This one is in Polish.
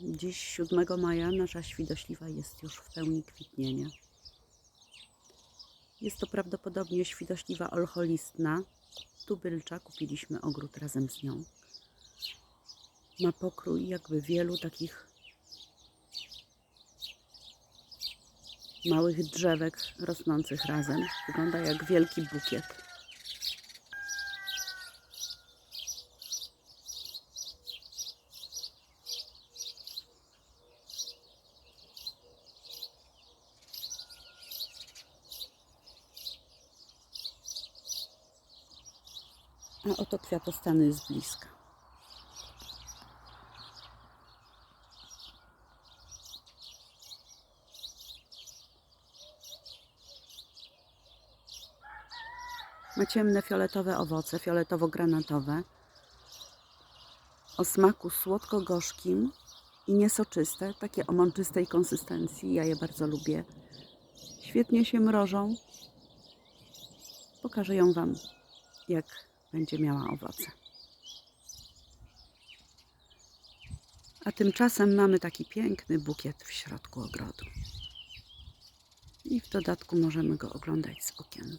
Dziś 7 maja nasza świdośliwa jest już w pełni kwitnienia. Jest to prawdopodobnie świdośliwa olcholistna. Tubylcza, kupiliśmy ogród razem z nią. Ma pokrój jakby wielu takich małych drzewek rosnących razem. Wygląda jak wielki bukiet. A oto kwiatostany z bliska. Ma ciemne fioletowe owoce, fioletowo-granatowe, o smaku słodko-gorzkim i niesoczyste, takie o mączystej konsystencji. Ja je bardzo lubię. Świetnie się mrożą. Pokażę ją Wam, jak będzie miała owoce. A tymczasem mamy taki piękny bukiet w środku ogrodu. I w dodatku możemy go oglądać z okien.